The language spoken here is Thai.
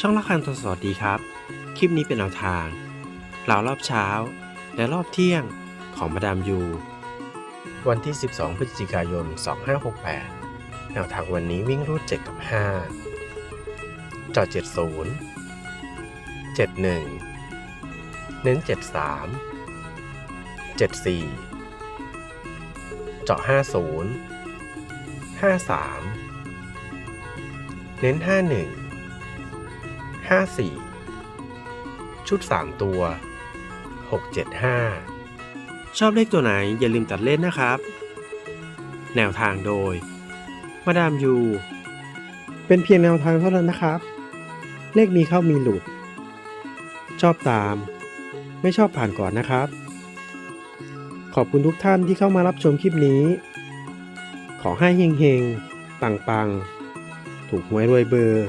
ช่องละคันทองสวัสดีครับ คลิปนี้เป็นแนวทางเหล่ารอบเช้า และรอบเที่ยงของมาดามยู วันที่ 12 พฤศจิกายน 2568 แนวทางวันนี้วิ่งรูด 7 กับ 5 จอ70 71 เน้น 73 74 เจาะ 50 53 เน้น 51 54 ชุด 3 ตัว 675 ชอบเลขตัวไหนอย่าลืมตัดเล่นนะครับ แนวทางโดย มาดามยู เป็นเพียงแนวทางเท่านั้นนะครับ เลขมีเข้ามีหลุด ชอบตาม ไม่ชอบผ่านก่อนนะครับ ขอบคุณทุกท่านที่เข้ามารับชมคลิปนี้ ขอให้เฮงๆ ปังๆ ถูกหวยรวยเบอร์